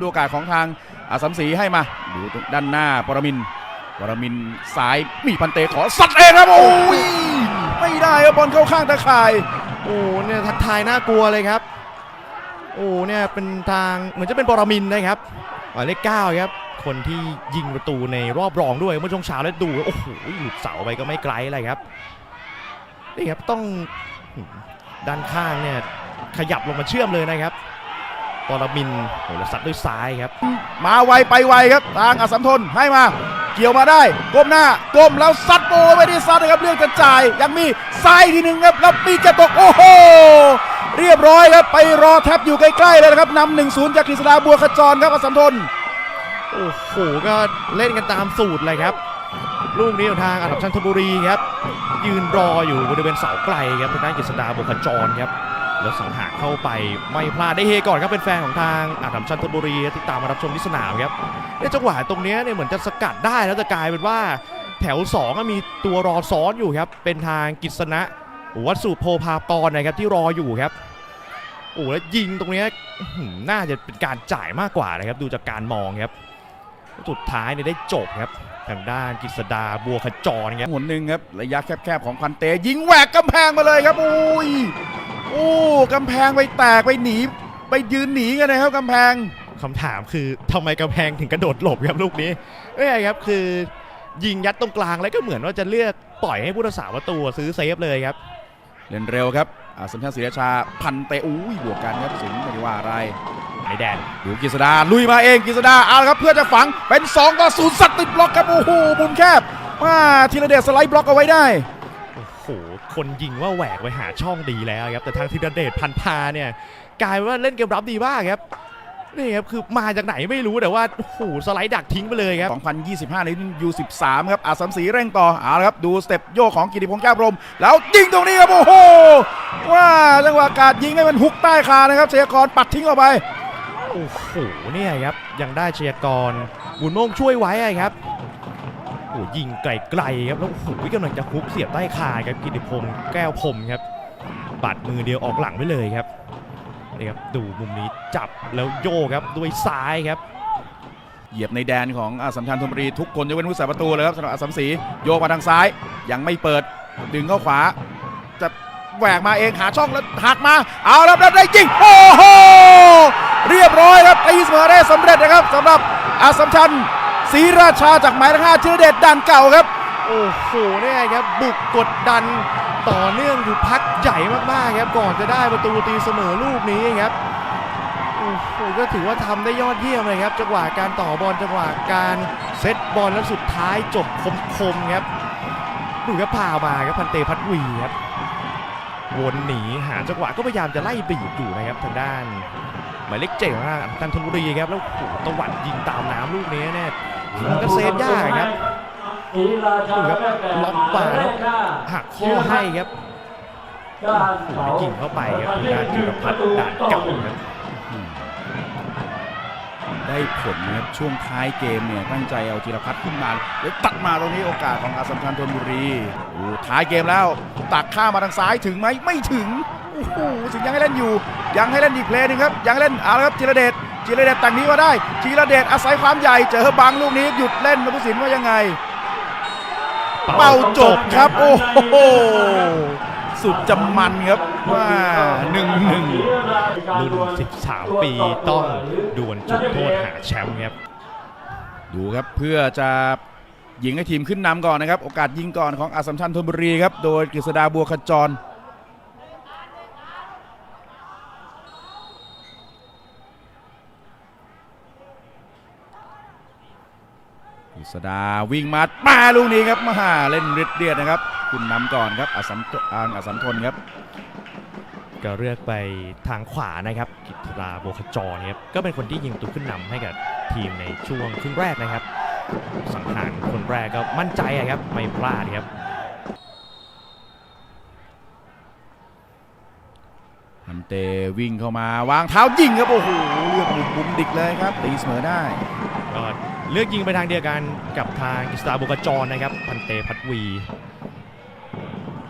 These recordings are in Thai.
ดูโอกาสของทางอาสัมศรีให้มาดูตรงด้านหน้าปรมินปรมินทร์ซ้ายมีพันเตขอสัดเองครับโอ้ยไม่ได้ครับบอลเข้าข้างตะข่ายโอ้เนี่ยทักทายน่ากลัวเลยครับโอ้เนี่ยเป็นทางเหมือนจะเป็นปรมินนะครับหมายเลขเก้าครับคนที่ยิงประตูในรอบรองด้วยเมื่อช่วงเช้าแล้วดูโอ้โหหลุดเสาไปก็ไม่ไกลเลยครับนี่ครับต้องด้านข้างเนี่ยขยับลงมาเชื่อมเลยนะครับ ปรมินทร์โอ้แล้วซัดด้วยซ้ายครับ มาไวไปไวครับทางอาสัมทนให้มา เกี่ยวมาได้ก้มหน้าก้มแล้วซัดโอ้ยไม่ได้ซัดนะครับเรื่องจะจ่ายยังมีซ้ายทีหนึ่งครับแล้วปีกจะตกโอ้โหเรียบร้อยครับไปรอแทบอยู่ใกล้ๆเลยนะครับนำหนึ่งศูนย์จากกฤษดาบัวขจรครับอาสัมทนโอ้โหก็เล่นกันตามสูตรเลยครับ ลูกนี้ของทางอาดับชันทบุรีครับ ยืนรออยู่บริเวณเสาไกลครับทางด้านกฤษดาบุคจรครับ แล้วสังหารเข้าไปไม่พลาดได้เฮก่อนครับเป็นแฟนของทางอาดัมชันทบุรีที่ตามมารับชมที่สนามครับในจังหวะตรงนี้เนี่ยเหมือนจะสกัดได้แล้วจะกลายเป็นว่าแถว2องมีตัวรอซ้อนอยู่ครับเป็นทางกิษณะวัดสุโพพากรนะครับที่รออยู่ครับโอ้แล้วยิงตรงนี้หน่าจะเป็นการจ่ายมากกว่านะครับดูจากการมองครับสุดท้ายเนี่ยได้จบครับทางด้านกฤษดาบัวขจรครับหนหนึ่งครับระยะแคบๆของพันเตยิงแหวกกำแพงมาเลยครับอุ้ย โอ้กำแพงไปแตกไปหนี ไปยืนหนีกันนะครับกำแพงคำถามคือทำไมกำแพงถึงกระโดดหลบครับลูกนี้ไม่ใช่ครับคือ ยิงยัดตรงกลางแล้วก็เหมือนว่าจะเลือกปล่อยให้ผู้รักษาประตูซื้อเซฟเลยครับ เล่นเร็วครับอาสัมชัญศรีราชาพันเตอุ้ยบวกกันครับสิงห์ไม่ได้ว่าอะไรไอแดนดูกฤษดาลุยมาเองกฤษดาเอาละครับเพื่อจะฝังเป็น2ต่อ0สัตว์ติดบล็อกครับโอ้โหมุมแคบมาธีรเดชสไลด์บล็อกเอาไว้ได้โอ้โหคนยิงว่าแหวกไปหาช่องดีแล้วครับแต่ทางธีรเดชพันพาเนี่ยกลายเป็นว่าเล่นเกมรับดีมากครับนี่ครับคือมาจากไหนไม่รู้แต่ว่าโอ้โหสไลด์ดักทิ้งไปเลยครับ 2025 ในรุ่น U13 ครับอาสัมศรีเร่งต่อเอาละครับดูสเต็ปโยกของกิติพงษ์แก้วพรหมแล้วยิงตรงนี้ครับโอ้โหว่าจังหวะการยิงให้มันหุกใต้คานนะครับเชียกรปัดทิ้งออกไปโอ้โหเนี่ยครับยังได้ชยากรบุญโมงช่วยไว้อะครับโอ้โหยิงไกลๆครับแล้วโอ้โหกำลังจะฮุกเสียบใต้คานครับกิติพงศ์แก้วพรมครับปัดมือเดียวออกหลังไปเลยครับนี่ครับดูมุมนี้จับแล้วโยกครับด้วยซ้ายครับเหยียบในแดนของอาสัมชัญธนบุรีทุกคนยกเว้นผู้สาประตูเลยครับสำหรับอาสัมศรีโยกมาทางซ้าย ยังไม่เปิดดึงเข้าขวา จะแหวกมาเองหาช่องแล้วหักมา เอาแล้วได้จริง โอ้โห เรียบร้อยครับตีเสมอได้สำเร็จนะครับสำหรับอาสัมชัญ ศรีราชาจากหมายเลขห้าชิรเดชดันเก่าครับ โอ้โหเนี่ยครับบุกกดดันต่อเนื่องอยู่พักใหญ่มากๆครับก่อนจะได้ประตูตีเสมอลูกนี้ครับโอ้โหก็ถือว่าทำได้ยอดเยี่ยมเลยครับจังหวะการต่อบอลจังหวะการเซตบอลแล้วสุดท้ายจบคมๆครับดูครับพามาครับพันเตพัทวีครับวนหนีหาจังหวะก็พยายามจะไล่บีบอยู่นะครับทางด้านหมายเลขเจ็ดของทางจันทบุรีครับแล้วโอ้โหตะวัดยิงตามน้ำลูกนี้เนี่ย มันก็เซฟยากครับศรีราชาดูครับแม่แก่ล็อกป่าหมยเลขห้หักข้อให้ครับด้านโอ้โหเสายิงเข้าไปครับทางด้านจิรพัฒน์ด่านเก่าครับได้ผลนะครับช่วงท้ายเกมเนี่ยตั้งใจเอาจิรพัฒน์ขึ้นมาแล้วตัดมาตรงนี้โอกาสของอาสัมชัญธนบุรีโอ้ท้ายเกมแล้ว ตักข้ามมาทางซ้ายถึงไหมไม่ถึงโอ้โหสิงห์ยังให้เล่นอยู่ ยังให้เล่นอีกเพลย์หนึงครับยังเล่นเอาละครับจิรเดช จิรเดชตังนี้มาได้จิรเดชอาศัยความใหญ่เจอบังลูกนี้หยุดเล่นนะผู้สินว่ายังไง เป่าจบครับ โอ้โหสุดจะมันครับว่าหนึ่งหนึ่งรุ่น 13 ปีต้องดวลจุดโทษหาแชมป์ครับ ดูครับเพื่อจะยิงให้ทีมขึ้นนำก่อนนะครับ โอกาสยิงก่อนของอาสัมชัญธนบุรีครับ โดยกฤษดาบัวขจร ษดาวิ่งมามาลูกนี้ครับมาเล่นฤทธิ์เดียดนะครับขึ้นำก่อนครับอสัมอางอสัมทนครับ ก็เลือกไปทางขวานะครับกิตราโบวขจรครับก็เป็นคนที่ยิงตัวขึ้นนำให้กับทีมในช่วงครึ่งแรกนะครับ สังหารคนแรกก็มั่นใจครับไม่พลาดครับฮันเตวิ่งเข้ามาวางเท้ายิงครับโอ้โหเลือกมุมมุมดิกเลยครับตีเสมอได้ก็ เลือกยิงไปทางเดียวกันกับทางกิสตาโบกจรนะครับ พันเตพัทวี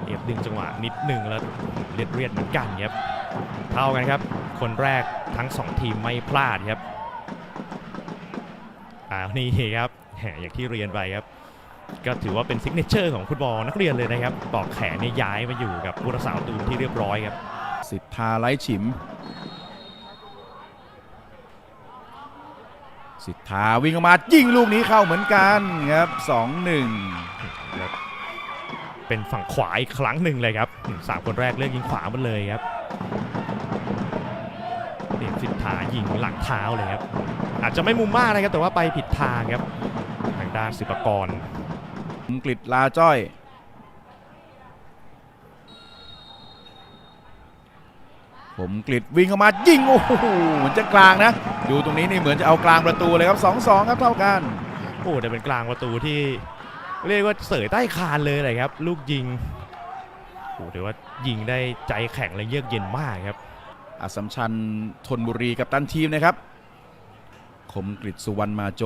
เอฟดึงจังหวะนิดหนึ่งแล้วเลียดเรียดเหมือนกันครับเท่ากันครับ คนแรกทั้งสองทีมไม่พลาดครับอ่านี่ครับอย่างที่เรียนไปครับ ก็ถือว่าเป็นซิกเนเจอร์ของฟุตบอลนักเรียนเลยนะครับปอกแขนนี่ย้ายมาอยู่กับผู้รักษาตูนที่เรียบร้อยครับ สิทธาไลฉิม สิทธาวิ่งออกมายิงลูกนี้เข้าเหมือนกันครับ2-1ครับเป็นฝั่งขวาอีกครั้งหนึ่งเลยครับอืมสามคนแรกเลือกยิงขวาหมดเลยครับเดี่ยสิทธายิงหลังเท้าเลยครับ อาจจะไม่มุมมากนะครับแต่ว่าไปผิดทางครับทางด้านศิปากรผมกฤษลาจ้อย ผมกฤษวิ่งเข้ามายิงโอ้โหเหมือนจะกลางนะดูตรงนี้นี่เหมือนจะเอากลางประตูเลยครับ2-2ครับเท่ากันโอ้แต่เป็นกลางประตูที่ เรียกว่าเสยใต้คานเลยเลยครับ ลูกยิงโอ้ถือว่ายิงได้ใจแข็งและเยือกเย็นมากครับอสสัมชัญธนบุรีกับตันทีมนะครับคมกริสุวรรณมาโจ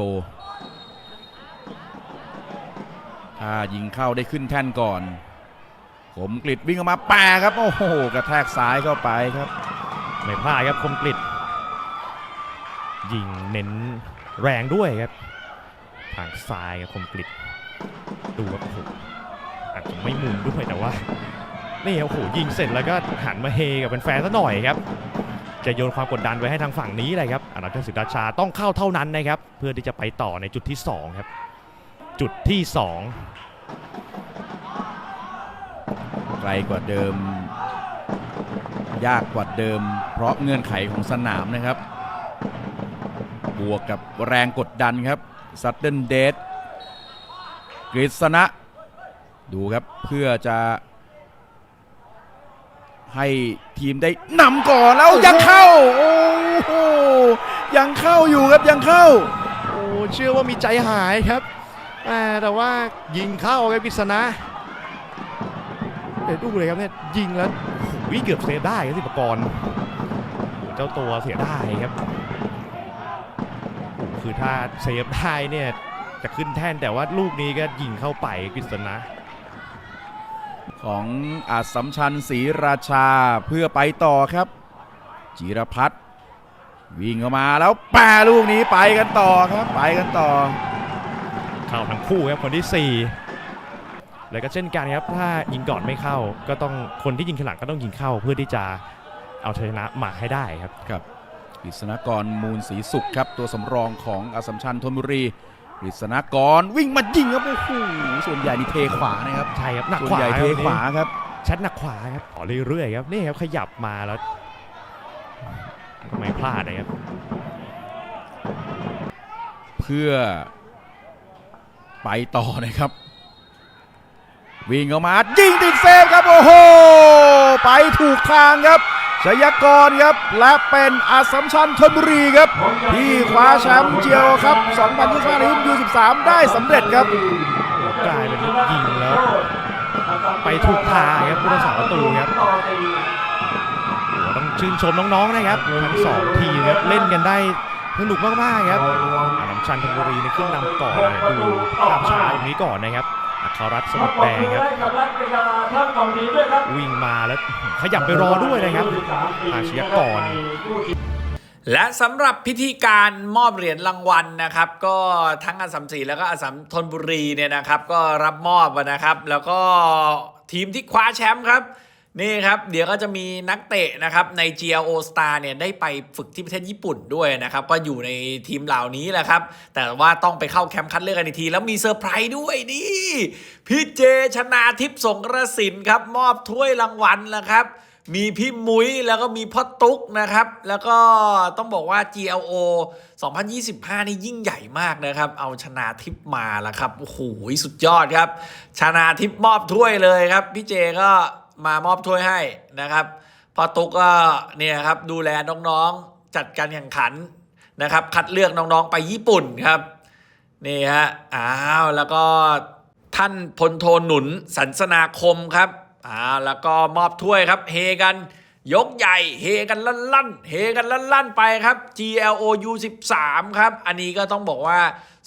ถ้ายิงเข้าได้ขึ้นแท่นก่อน คมกริดวิ่งออกมาแปะครับ โอ้โห กระแทกซ้ายเข้าไปครับ ไม่พลาดครับคมกริดยิงเน้นแรงด้วยครับ ทางซ้ายครับคมกริดดูครับโอ้โหอาจจะไม่มุมด้วยแต่ว่านี่โอ้โหยิงเสร็จแล้วก็หันมาเฮกับเป็นแฟนซะหน่อยครับ จะโยนความกดดันไว้ให้ทางฝั่งนี้เลยครับอนันต์สิทธาชาต้องเข้าเท่านั้นนะครับ เพื่อที่จะไปต่อในจุดที่สองครับ จุดที่สองไกลกว่าเดิม ยากกว่าเดิม เพราะเงื่อนไขของสนามนะครับ บวกกับแรงกดดันครับซัตเดนเดดกฤษณะ ดูครับเพื่อจะให้ทีมได้นำก่อนแล้วยังเข้า โอ้โหยังเข้าอยู่ครับยังเข้า โอ้เชื่อว่ามีใจหายครับแหม่แต่ว่ายิงเข้าครับกฤษณะเดี๋ยวดูเลยครับเนี่ยยิงแล้ว โอ้โหเกือบเซฟได้ครับสิปกรณ์เจ้าตัวเสียได้ครับโอ้โหคือถ้าเซฟได้เนี่ยจะขึ้นแท่นแต่ว่าลูกนี้ก็ยิงเข้าไปกฤษณะของอาจสัมชัญศรีราชาเพื่อไปต่อครับ จิรพัฒน์วิ่งออกมาแล้วแปรลูกนี้ไปกันต่อครับ ไปกันต่อ เข้าทั้งคู่ครับคนที่ 4 แล้วก็เช่นกันครับถ้ายิงก่อนไม่เข้า ก็ต้องคนที่ยิงขางหลังก็ต้องยิงเข้าเพื่อที่จะเอาชัยชนะมาให้ได้ครับครับกฤษณกรมูลศรีสุขครับ ตัวสำรองของอาสสัมชัญธนบุรีกฤษณกรวิ่งมายิงครับโอ้โหส่วนใหญ่นี่เทขวานะครับใช่ครับหนักส่วนขวาใหญ่เทขวาครับแชทหนักขวาครับต่อเรื่อยๆครับนี่ครับขยับมาแล้วไม่พลาดนะครับ เพื่อไปต่อนะครับ วิ่งออกมายิงติดเซฟครับ โอ้โห ไปถูกทางครับชยกรครับ และเป็นอาสัมชัญธนบุรีครับ ที่คว้าแชมป์เจียวครับ 2025ในรุ่นยู13ได้สำเร็จครับกลายเป็นยิงแล้ว ไปถูกทางครับผู้รักษาประตูครับต้องชื่นชมน้องๆนะครับทั้งสองทีมครับเล่นกันได้สนุกมากๆครับอาน้ำชันธนบุรีในี่ขึ้นนำก่อนดูภาพช้าตรงนี้ก่อนนะครับ อัครรัตน์สมุทรแดงครับวิ่งมาแล้วขยับไปรอด้วยนะครับอาชญากรและสำหรับพิธีการมอบเหรียญรางวัลนะครับ ก็ทั้งอาสัมศรีแล้วก็อาสัมธนบุรีเนี่ยนะครับ ก็รับมอบนะครับ แล้วก็ทีมที่คว้าแชมป์ครับ นี่ครับ เดี๋ยวก็จะมีนักเตะนะครับใน GLO Star เนี่ยได้ไปฝึกที่ประเทศญี่ปุ่นด้วยนะครับ ก็อยู่ในทีมเหล่านี้แหละครับ แต่ว่าต้องไปเข้าแคมป์คัดเลือกกันอีกที แล้วมีเซอร์ไพรส์ด้วยนี่พี่เจชนาทิพย์สงกระสินครับ มอบถ้วยรางวัลแล้วครับ มีพี่มุ้ยแล้วก็มีพ่อตุ๊กนะครับ แล้วก็ต้องบอกว่า GLO 2025 นี่ยิ่งใหญ่มากนะครับ เอาชนาทิพย์มาแล้วครับโอ้โหสุดยอดครับ ชนาทิพย์มอบถ้วยเลยครับ พี่เจก็ มามอบถ้วยให้นะครับพอตุ๊กก็เนี่ยครับดูแลน้องๆจัดการแข่งขันนะครับ คัดเลือกน้องๆไปญี่ปุ่นครับนี่ฮะอ้าวแล้วก็ท่านพลโทหนุนสันสนาคมครับอ้าวแล้วก็มอบถ้วยครับเฮกัน ยกใหญ่เฮกันลั่นลั่นๆเฮกันลั่นลั่นๆไปครับ GLO U13 ครับ อันนี้ก็ต้องบอกว่า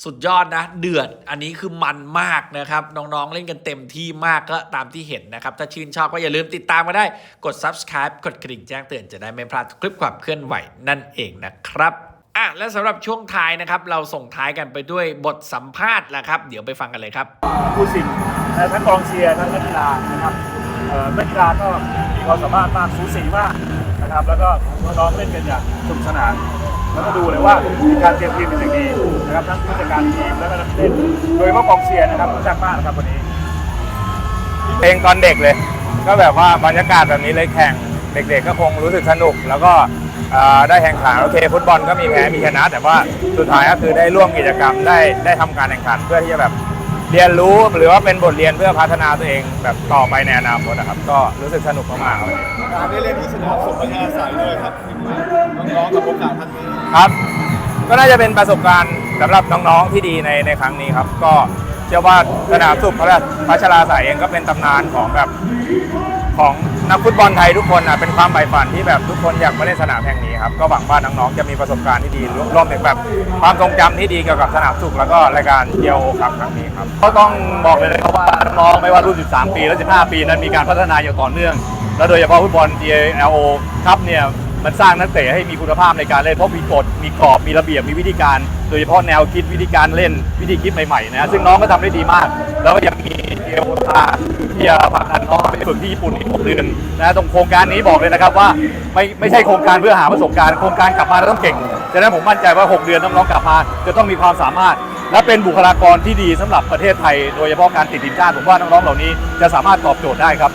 สุดยอดนะ เดือด อันนี้คือมันมากนะครับ น้องๆเล่นกันเต็มที่มากก็ตามที่เห็นนะครับ ถ้าชื่นชอบก็อย่าลืมติดตามมาได้ กด subscribe กดกระดิ่งแจ้งเตือนจะได้ไม่พลาดคลิปความเคลื่อนไหวนั่นเองนะครับอะและสำหรับช่วงท้ายนะครับ เราส่งท้ายกันไปด้วยบทสัมภาษณ์ละครับ เดี๋ยวไปฟังกันเลยครับผู้สินทั้งกองเชียร์ทั้งนักกีฬานะครับ นักกีฬาก็มีความสามารถมากสูสีมากนะครับ แล้วก็น้องเล่นกันอย่างสนุกสนาน แล้วก็ดูเลยว่าการเตรียมทีมเป็นอย่างดีนะครับทั้งผู้จัดการทีมแล้วก็นักเล่นโดยเฉพาะกองเชียร์นะครับรู้จักมากนะครับวันนี้เพลงตอนเด็กเลย ก็แบบว่าบรรยากาศแบบนี้เลยแข่งเด็กๆก็คงรู้สึกสนุก แล้วก็ได้แข่งขันโอเคฟุตบอลก็มีแพ้มีชนะ แต่ว่าสุดท้ายก็คือได้ร่วมกิจกรรมได้ได้ทำการแข่งขันเพื่อที่จะแบบ เรียนรู้หรือว่าเป็นบทเรียนเพื่อพัฒนาตัวเองแบบต่อไปในอนาคตนะครับ ก็รู้สึกสนุกมากๆครับ การได้เล่นที่สนามสมบัติอาศัยด้วยครับน้องๆกับโอกาสครั้งนี้ครับ ก็น่าจะเป็นประสบการณ์สำหรับน้องๆที่ดีในในครั้งนี้ครับ ก็เชื่อว่าสนามสุขพระพัชราสายเองก็เป็นตำนานของแบบ ของนักฟุตบอลไทยทุกคนนะเป็นความใฝ่ฝันที่แบบทุกคนอยากมาเล่นสนามแห่งนี้ครับก็หวังว่าน้องๆจะมีประสบการณ์ที่ดีรวมรวมถึงแบบความทรงจำที่ดีเกี่ยวกับสนามสุขแล้วก็รายการเดียวครับครั้งนี้ครับก็ต้องบอกเลยนะครับว่าน้องไม่ว่ารุ่น 13 ปีและ 15 ปีนั้นมีการพัฒนาอย่างต่อเนื่อง และโดยเฉพาะฟุตบอล GLO ครับเนี่ยมันสร้างนักเตะให้มีคุณภาพในการเล่นเพราะมีกฎมีกรอบมีระเบียบมีวิธีการ โดยเฉพาะแนวคิดวิธีการเล่นวิธีคิดใหม่ๆนะซึ่งน้องก็ทำได้ดีมาก แล้วก็ยังมีเอโอตา ที่จะผลักดันน้องไปฝึกที่ญี่ปุ่นอีก6เดือนนะตรงโครงการนี้บอกเลยนะครับว่าไม่ไม่ใช่โครงการเพื่อหาประสบการณ์โครงการกลับมาแล้วต้องเก่งดังนั้นผมมั่นใจว่า 6 เดือนน้องๆกลับมาจะต้องมีความสามารถ และเป็นบุคลากรที่ดีสำหรับประเทศไทย โดยเฉพาะการติดทีมชาติผมว่าน้องๆเหล่านี้จะสามารถตอบโจทย์ได้ครับ